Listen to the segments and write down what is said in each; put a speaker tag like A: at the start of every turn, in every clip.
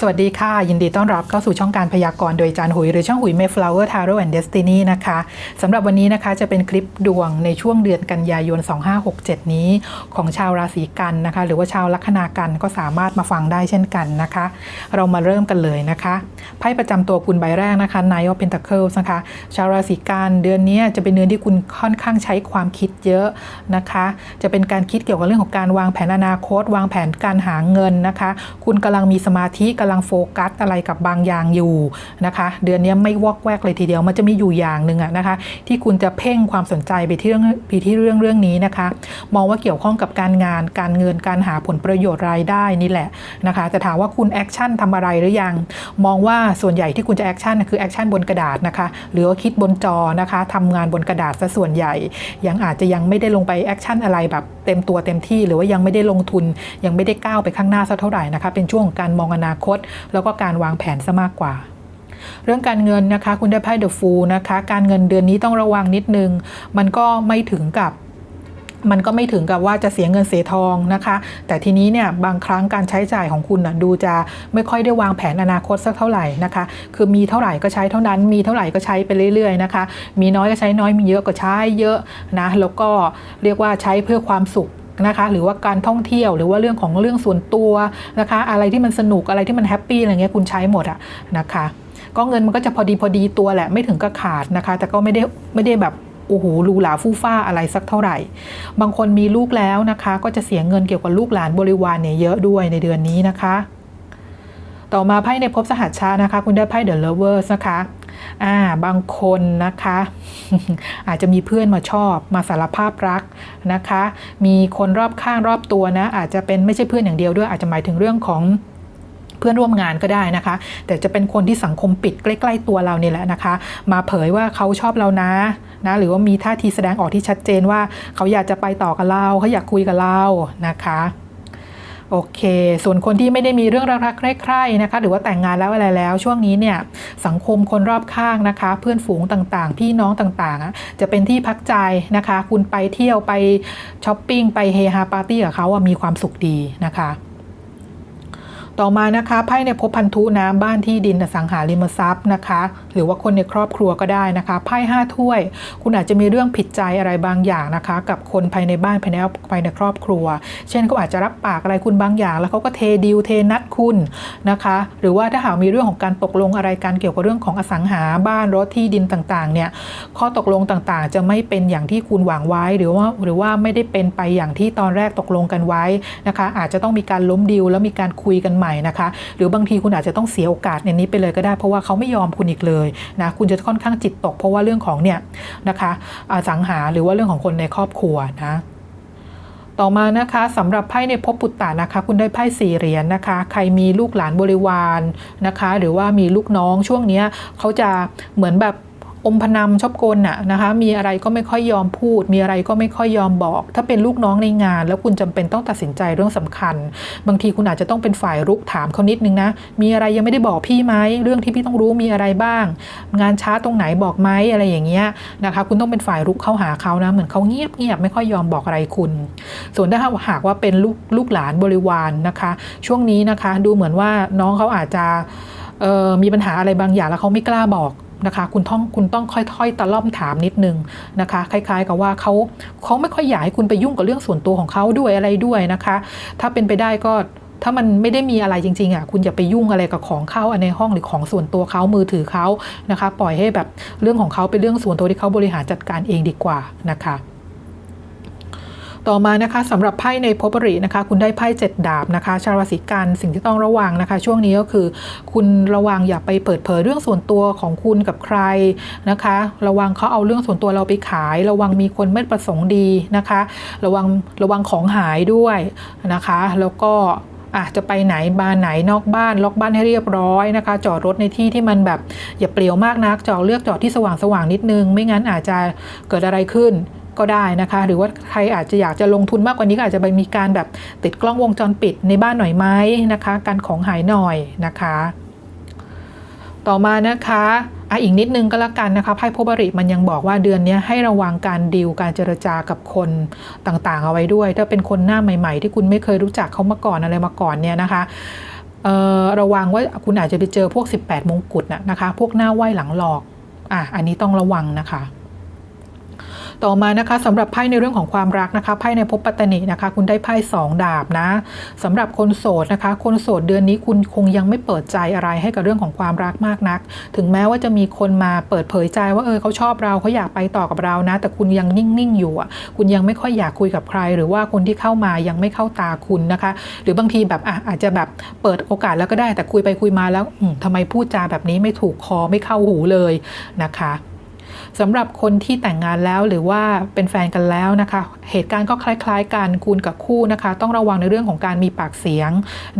A: สวัสดีค่ะ ยินดีต้อนรับเข้าสู่ช่องการพยากรณ์โดยจานหุย หรือช่องหุย Mayflower Tarot and Destiny นะคะสำหรับวันนี้นะคะจะเป็นคลิปดวงในช่วงเดือนกันยายน 2567 นี้ ของชาวราศีกันนะคะ หรือว่าชาวลัคนากันก็สามารถมาฟังได้เช่นกันนะคะ เรามาเริ่มกันเลยนะคะไพ่ประจำตัวคุณใบแรกนะคะ Nine of Pentacles นะคะ ชาวราศีกันเดือนนี้จะเป็นเดือนที่คุณค่อนข้างใช้ความคิดเยอะนะคะ จะเป็นการคิดเกี่ยวกับเรื่องของการวางแผนอนาคต วางแผนการหาเงินนะคะ คุณกำลังมีสมาธิกำลังโฟกัสอะไรกับบางอย่างอยู่นะคะ เดือนนี้ไม่วอกแวกเลยทีเดียวมันจะมีอยู่อย่างหนึ่งอะนะคะ ที่คุณจะเพ่งความสนใจไปที่เรื่องไปที่เรื่องเรื่องนี้นะคะ มองว่าเกี่ยวข้องกับการงานการเงินการหาผลประโยชน์รายได้นี่แหละนะคะแต่ถามว่าคุณแอคชั่นทำอะไรหรือยัง มองว่าส่วนใหญ่ที่คุณจะแอคชั่นคือแอคชั่นบนกระดาษนะคะ หรือว่าคิดบนจอนะคะทำงานบนกระดาษซะส่วนใหญ่ ยังอาจจะยังไม่ได้ลงไปแอคชั่นอะไรแบบเต็มตัวเต็มที่ หรือว่ายังไม่ได้ลงทุนยังไม่ได้ก้าวไปข้างหน้าสักเท่าไหร่นะคะ เป็นช่วงของการมองอนาคตแล้วก็การวางแผนซะมากกว่าเรื่องการเงินนะคะ คุณได้ไพ่เดอะฟูนะคะ การเงินเดือนนี้ต้องระวังนิดนึง มันก็ไม่ถึงกับ มันก็ไม่ถึงกับว่าจะเสียเงินเสียทองนะคะ แต่ทีนี้เนี่ยบางครั้งการใช้จ่ายของคุณนะดูจะไม่ค่อยได้วางแผนอนาคตสักเท่าไหร่นะคะ คือมีเท่าไหร่ก็ใช้เท่านั้น มีเท่าไหร่ก็ใช้ไปเรื่อยๆนะคะ มีน้อยก็ใช้น้อยมีเยอะก็ใช้เยอะนะแล้วก็เรียกว่าใช้เพื่อความสุข นะคะ หรือว่าการท่องเที่ยวหรือว่าเรื่องของเรื่องส่วนตัวนะคะ อะไรที่มันสนุกอะไรที่มันแฮปปี้อะไรเงี้ยคุณใช้หมดอะนะคะก็เงินมันก็จะพอดีพอดีตัวแหละไม่ถึงกับขาดนะคะ แต่ก็ไม่ได้ไม่ได้แบบโอ้โหหรูหราฟู่ฟ้าอะไรสักเท่าไหร่ บางคนมีลูกแล้วนะคะ ก็จะเสียเงินเกี่ยวกับลูกหลานบริวารเนี่ยเยอะด้วยในเดือนนี้นะคะ ต่อมาไพ่ในภพสหัชชานะคะ คุณได้ไพ่เดอะเลเวอร์สนะคะ อ่าบางคนนะคะ อาจจะมีเพื่อนมาชอบมาสารภาพรักนะคะ มีคนรอบข้างรอบตัวนะ อาจจะเป็นไม่ใช่เพื่อนอย่างเดียวด้วย อาจจะหมายถึงเรื่องของเพื่อนร่วมงานก็ได้นะคะ แต่จะเป็นคนที่สังคมปิดใกล้ ๆ ตัวเราเนี่ยแหละนะคะ มาเผยว่าเขาชอบเรานะนะ หรือว่ามีท่าทีแสดงออกที่ชัดเจนว่า เขาอยากจะไปต่อกับเราเขาอยากคุยกับเรานะคะ โอเค ส่วนคนที่ไม่ได้มีเรื่องรักๆใคร่ๆนะคะ หรือว่าแต่งงานแล้วอะไรแล้ว ช่วงนี้เนี่ยสังคมคนรอบข้างนะคะ เพื่อนฝูงต่างๆ พี่น้องต่างๆ จะเป็นที่พักใจนะคะ คุณไปเที่ยวไปช้อปปิ้งไปเฮฮาปาร์ตี้กับเขามีความสุขดีนะคะ ต่อมานะคะไพ่ในภพพันธุน้ำบ้านที่ดินอสังหาริมทรัพย์นะคะ หรือว่าคนในครอบครัวก็ได้นะคะไพ่ห้าถ้วย คุณอาจจะมีเรื่องผิดใจอะไรบางอย่างนะคะ กับคนภายในบ้านภายในภายในครอบครัว เช่นเขาอาจจะรับปากอะไรคุณบางอย่าง แล้วเขาก็เทดีลเทนัดคุณนะคะ หรือว่าถ้าหากมีเรื่องของการตกลงอะไรกันเกี่ยวกับเรื่องของอสังหาบ้านรถที่ดินต่างๆเนี่ยข้อตกลงต่างๆ จะไม่เป็นอย่างที่คุณหวังไว้หรือว่าหรือว่าไม่ได้เป็นไปอย่างที่ตอนแรกตกลงกันไว้นะคะ อาจจะต้องมีการล้มดีลแล้วมีการคุยกันใหม่นะคะ หรือบางทีคุณอาจจะต้องเสียโอกาสในนี้ไปเลยก็ได้ เพราะว่าเขาไม่ยอมคุณอีกเลยนะคุณจะค่อนข้างจิตตก เพราะว่าเรื่องของเนี่ยนะคะสังหาหรือว่าเรื่องของคนในครอบครัวนะต่อมานะคะสำหรับไพ่ในภพปุตตะนะคะ คุณได้ไพ่สี่เหรียญนะคะ ใครมีลูกหลานบริวารนะคะ หรือว่ามีลูกน้องช่วงเนี้ยเขาจะเหมือนแบบ อมพนำชอบโกลน่ะนะคะมีอะไรก็ไม่ค่อยยอมพูด มีอะไรก็ไม่ค่อยยอมบอก ถ้าเป็นลูกน้องในงาน แล้วคุณจำเป็นต้องตัดสินใจเรื่องสำคัญ บางทีคุณอาจจะต้องเป็นฝ่ายรุกถามเขานิดนึงนะ มีอะไรยังไม่ได้บอกพี่ไหมเรื่องที่พี่ต้องรู้มีอะไรบ้าง งานช้าตรงไหนบอกไหมอะไรอย่างเงี้ยนะคะคุณต้องเป็นฝ่ายรุกเข้าหาเขานะเหมือนเขาเงียบเงียบไม่ค่อยยอมบอกอะไรคุณ ส่วนถ้าหากว่าเป็นลูกลูกหลานบริวารนนะคะ ช่วงนี้นะคะ ดูเหมือนว่าน้องเขาอาจจะมีปัญหาอะไรบางอย่างแล้วเขาไม่กล้าบอก นะคะคุณต้องคุณต้องค่อยๆตะล่อมถามนิดนึงนะคะคล้าย ๆ กับว่าเขาเขาไม่ค่อยอยากให้คุณไปยุ่งกับเรื่องส่วนตัวของเขาด้วยอะไรด้วยนะคะ ถ้าเป็นไปได้ก็ถ้ามันไม่ได้มีอะไรจริงๆอะคุณอย่าไปยุ่งอะไรกับของเขาในห้องหรือของส่วนตัวเขามือถือเขานะคะ ปล่อยให้แบบเรื่องของเขาเป็นเรื่องส่วนตัวที่เขาบริหารจัดการเองดีกว่านะคะ ต่อมานะคะสำหรับไพ่ในภพรินะคะ คุณได้ไพ่เจ็ดดาบนะคะ ชาวราศีกันสิ่งที่ต้องระวังนะคะ ช่วงนี้ก็คือ คุณระวังอย่าไปเปิดเผยเรื่องส่วนตัวของคุณกับใครนะคะ ระวังเขาเอาเรื่องส่วนตัวเราไปขาย ระวังมีคนไม่ประสงค์ดีนะคะ ระวังระวังของหายด้วยนะคะ แล้วก็อาจจะไปไหนบานไหนนอกบ้าน ล็อกบ้านให้เรียบร้อยนะคะ จอดรถในที่ที่มันแบบอย่าเปลี่ยวมากนักจอดเลือกจอดที่สว่างสว่างนิดนึง ไม่งั้นอาจจะเกิดอะไรขึ้น ก็ได้นะคะ หรือว่าใครอาจจะอยากจะลงทุนมากกว่านี้ก็อาจจะไปมีการแบบติดกล้องวงจรปิดในบ้านหน่อยไหมนะคะการของหายหน่อยนะคะ ต่อมานะคะอะอีกนิดนึงก็แล้วกันนะคะไพ่โพบริมันยังบอกว่าเดือนนี้ให้ระวังการดีลการเจรจากับคนต่างๆ เอาไว้ด้วย ถ้าเป็นคนหน้าใหม่ ๆ ที่คุณไม่เคยรู้จักเขามาก่อนอะไรมาก่อนเนี่ยนะคะระวังว่าคุณอาจจะไปเจอพวก 18 มงกุฎนะนะคะ พวกหน้าไหว้หลังหลอกอะอันนี้ต้องระวังนะคะ ต่อมานะคะสำหรับไพ่ในเรื่องของความรักนะคะไพ่ในภพปัตตนินะคะ คุณได้ไพ่สองดาบนะสำหรับคนโสดนะคะ คนโสดเดือนนี้คุณคงยังไม่เปิดใจอะไรให้กับเรื่องของความรักมากนัก ถึงแม้ว่าจะมีคนมาเปิดเผยใจว่าเออเขาชอบเราเขาอยากไปต่อกับเรานะ แต่คุณยังนิ่งๆอยู่อะคุณยังไม่ค่อยอยากคุยกับใคร หรือว่าคนที่เข้ามายังไม่เข้าตาคุณนะคะ หรือบางทีแบบอะอาจจะแบบเปิดโอกาสแล้วก็ได้แต่คุยไปคุยมาแล้วอืมทำไมพูดจาแบบนี้ไม่ถูกคอไม่เข้าหูเลยนะคะ สำหรับคนที่แต่งงานแล้วหรือว่าเป็นแฟนกันแล้วนะคะ เหตุการณ์ก็คล้าย ๆกันคุณกับคู่นะคะ ต้องระวังในเรื่องของการมีปากเสียง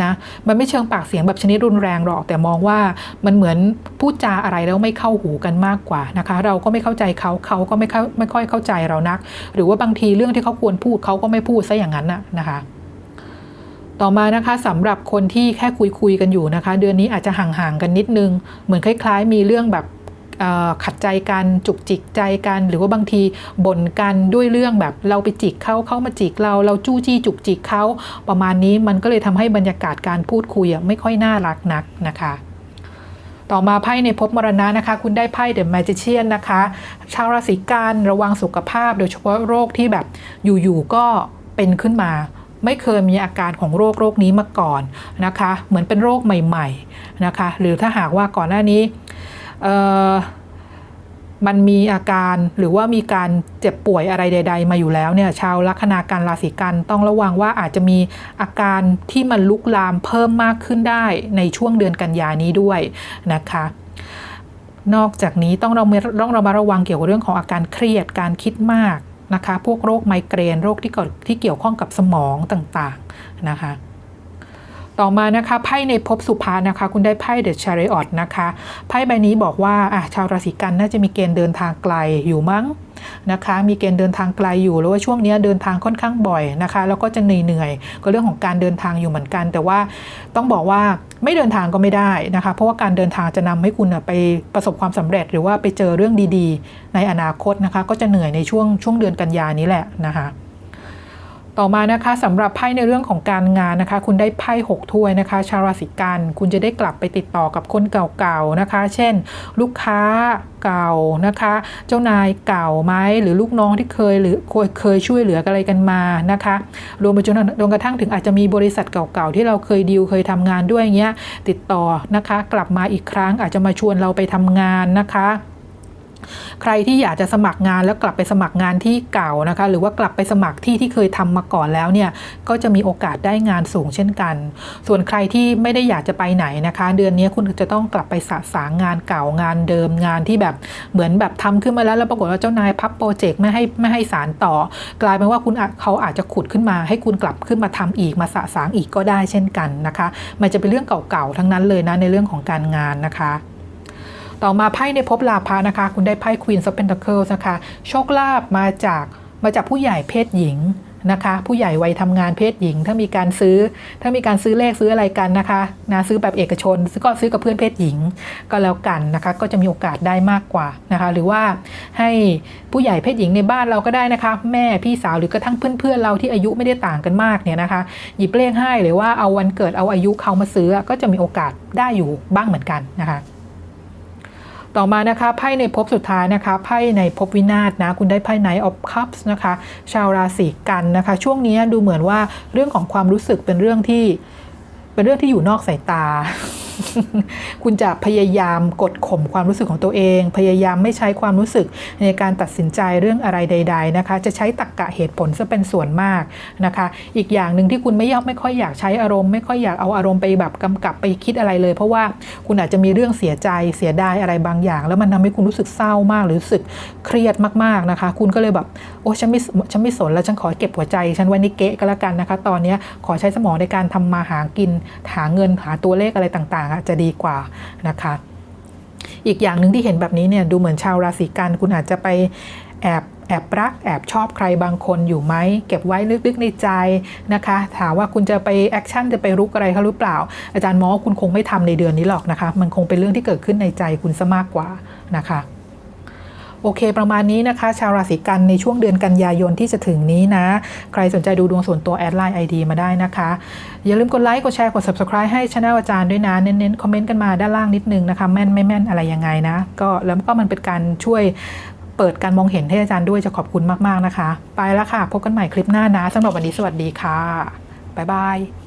A: นะมันไม่เชิงปากเสียงแบบชนิดรุนแรงหรอก แต่มองว่ามันเหมือนพูดจาอะไรแล้วไม่เข้าหูกันมากกว่านะคะ เราก็ไม่เข้าใจเขาเขาก็ไม่เข้าไม่ค่อยเข้าใจเรานัก หรือว่าบางทีเรื่องที่เขาควรพูดเขาก็ไม่พูดซะอย่างนั้นนะนะคะต่อมานะคะสำหรับคนที่แค่คุยคุยกันอยู่นะคะ เดือนนี้อาจจะห่างๆกันนิดนึง เหมือนคล้าย ๆ มีเรื่องแบบ ขัดใจกันจุกจิกใจกัน หรือว่าบางทีบ่นกันด้วยเรื่องแบบเราไปจิกเขาเขามาจิกเราเราจู้จี้จุกจิกเขาประมาณนี้มันก็เลยทำให้บรรยากาศการพูดคุยอะไม่ค่อยน่ารักนักนะคะต่อมาไพ่ในภพมรณะนะคะ คุณได้ไพ่เดอะแมจิเชียนนะคะ ชาวราศีกันระวังสุขภาพ โดยเฉพาะโรคที่แบบอยู่ๆก็เป็นขึ้นมา ไม่เคยมีอาการของโรคโรคนี้มาก่อนนะคะ เหมือนเป็นโรคใหม่ ๆนะคะ หรือถ้าหากว่าก่อนหน้านี้ มันมีอาการหรือว่ามีการเจ็บป่วยอะไรใด ๆ มาอยู่แล้วเนี่ยชาวลัคนาการราศีกันต้องระวังว่าอาจจะมีอาการที่มันลุกลามเพิ่มมากขึ้นได้ในช่วงเดือนกันยานี้ด้วยนะคะนอกจากนี้ต้องเราต้องเรามาระวังเกี่ยวกับเรื่องของอาการเครียดการคิดมากนะคะ พวกโรคไมเกรนโรคที่เกี่ยวที่เกี่ยวข้องกับสมองต่างๆนะคะ ต่อมานะคะไพ่ในภพสุภานะคะ คุณได้ไพ่เดอะชาริออตนะคะไพ่ใบนี้บอกว่าอะชาวราศีกันน่าจะมีเกณฑ์เดินทางไกลอยู่มั้งนะคะมีเกณฑ์เดินทางไกลอยู่แล้วว่าช่วงนี้เดินทางค่อนข้างบ่อยนะคะ แล้วก็จะเหนื่อยๆก็เรื่องของการเดินทางอยู่เหมือนกัน แต่ว่าต้องบอกว่าไม่เดินทางก็ไม่ได้นะคะ เพราะว่าการเดินทางจะนำให้คุณไปประสบความสำเร็จ หรือว่าไปเจอเรื่องดีๆ ในอนาคตนะคะ ก็จะเหนื่อยในช่วงช่วงเดือนกันยานี้แหละนะคะ ต่อมานะคะสำหรับไพ่ในเรื่องของการงานนะคะ คุณได้ไพ่6ถ้วยนะคะ ชาวราศีกันคุณจะได้กลับไปติดต่อกับคนเก่าๆนะคะ เช่น ลูกค้าเก่านะคะ เจ้านายเก่าไหมหรือลูกน้องที่เคยหรือเคยเคยช่วยเหลืออะไรกันมานะคะ รวมไปจนรวมกระทั่งถึงอาจจะมีบริษัทเก่าๆที่เราเคยดีลเคยทำงานด้วยอย่างเงี้ยติดต่อนะคะ กลับมาอีกครั้งอาจจะมาชวนเราไปทำงานนะคะ ใครที่อยากจะสมัครงานแล้วกลับไปสมัครงานที่เก่านะคะ หรือว่ากลับไปสมัครที่ที่เคยทำมาก่อนแล้วเนี่ยก็จะมีโอกาสได้งานสูงเช่นกัน ส่วนใครที่ไม่ได้อยากจะไปไหนนะคะ เดือนนี้คุณจะต้องกลับไปสะสางงานเก่างานเดิมงานที่แบบเหมือนแบบทำขึ้นมาแล้วแล้วปรากฏว่าเจ้านายพับโปรเจกต์ไม่ให้ไม่ให้สารต่อ กลายเป็นว่าคุณเขาอาจจะขุดขึ้นมา ให้คุณกลับขึ้นมาทำอีกมาสะสางอีกก็ได้เช่นกันนะคะ มันจะเป็นเรื่องเก่าๆทั้งนั้นเลยนะในเรื่องของการงานนะคะ ต่อมาไพ่ในภพลาภะนะคะ คุณได้ไพ่ Queen of Pentacles นะคะ โชคลาภมาจากมาจากผู้ใหญ่เพศหญิงนะคะ ผู้ใหญ่วัยทำงานเพศหญิง ถ้ามีการซื้อ ถ้ามีการซื้อเลขซื้ออะไรกันนะคะนะซื้อแบบเอกชนก็ซื้อกับเพื่อนเพศหญิงก็แล้วกันนะคะ ก็จะมีโอกาสได้มากกว่านะคะ หรือว่าให้ผู้ใหญ่เพศหญิงในบ้านเราก็ได้นะคะ แม่พี่สาวหรือกระทั่งเพื่อนๆเราที่อายุไม่ได้ต่างกันมากเนี่ยนะคะ หยิบเลขให้หรือว่าเอาวันเกิดเอาอายุเขามาซื้อก็จะมีโอกาสได้อยู่บ้างเหมือนกันนะคะ ต่อมานะคะไพ่ในภพสุดท้ายนะคะไพ่ในภพวินาศนะ คุณได้ไพ่ไนออฟคัพส์นะคะ ชาวราศีกันนะคะ ช่วงนี้ดูเหมือนว่าเรื่องของความรู้สึกเป็นเรื่องที่เป็นเรื่องที่อยู่นอกสายตา คุณจะพยายามกดข่มความรู้สึกของตัวเอง พยายามไม่ใช้ความรู้สึกในการตัดสินใจเรื่องอะไรใด ๆนะคะ จะใช้ตรรกกะเหตุผลซะเป็นส่วนมากนะคะ อีกอย่างหนึ่งที่คุณไม่ยอมไม่ค่อยอยากใช้อารมณ์ไม่ค่อยอยากเอาอารมณ์ไปแบบกำกับไปคิดอะไรเลย เพราะว่าคุณอาจจะมีเรื่องเสียใจเสียดายอะไรบางอย่าง แล้วมันทำให้คุณรู้สึกเศร้ามากหรือรู้สึกเครียดมากๆนะคะ คุณก็เลยแบบโอ้ฉันไม่ฉันไม่สนแล้วฉันขอเก็บหัวใจ ฉันไว้ในเกะก็แล้วกันนะคะ ตอนนี้ขอใช้สมองในการทำมาหากินหาเงินหาตัวเลขอะไรต่างๆจะดีกว่านะคะอีกอย่างหนึ่งที่เห็นแบบนี้เนี่ยดูเหมือนชาวราศีกันคุณอาจจะไปแอบแอบรักแอบชอบใครบางคนอยู่ไหมเก็บไว้ลึกๆในใจนะคะ ถามว่าคุณจะไปแอคชั่นจะไปรุกอะไรเขาหรือเปล่า อาจารย์มอคุณคงไม่ทำในเดือนนี้หรอกนะคะ มันคงเป็นเรื่องที่เกิดขึ้นในใจคุณซะมากกว่านะคะ โอเค ประมาณนี้นะคะ ชาวราศีกันในช่วงเดือนกันยายนที่จะถึงนี้นะ ใครสนใจดูดวงส่วนตัวแอดไลน์ไอดีมาได้นะคะ อย่าลืมกดไลค์กดแชร์กด subscribe ให้ช anel อาจารย์ด้วยนะ เน้นๆ คอมเมนต์กันมาด้านล่างนิดนึงนะคะ แม่นไม่แม่นอะไรยังไงนะ ก็แล้วก็มันเป็นการช่วยเปิดการมองเห็นให้อาจารย์ด้วยจะขอบคุณมากๆนะคะ ไปแล้วค่ะ พบกันใหม่คลิปหน้านะสำหรับวันนี้สวัสดีค่ะบ๊ายบาย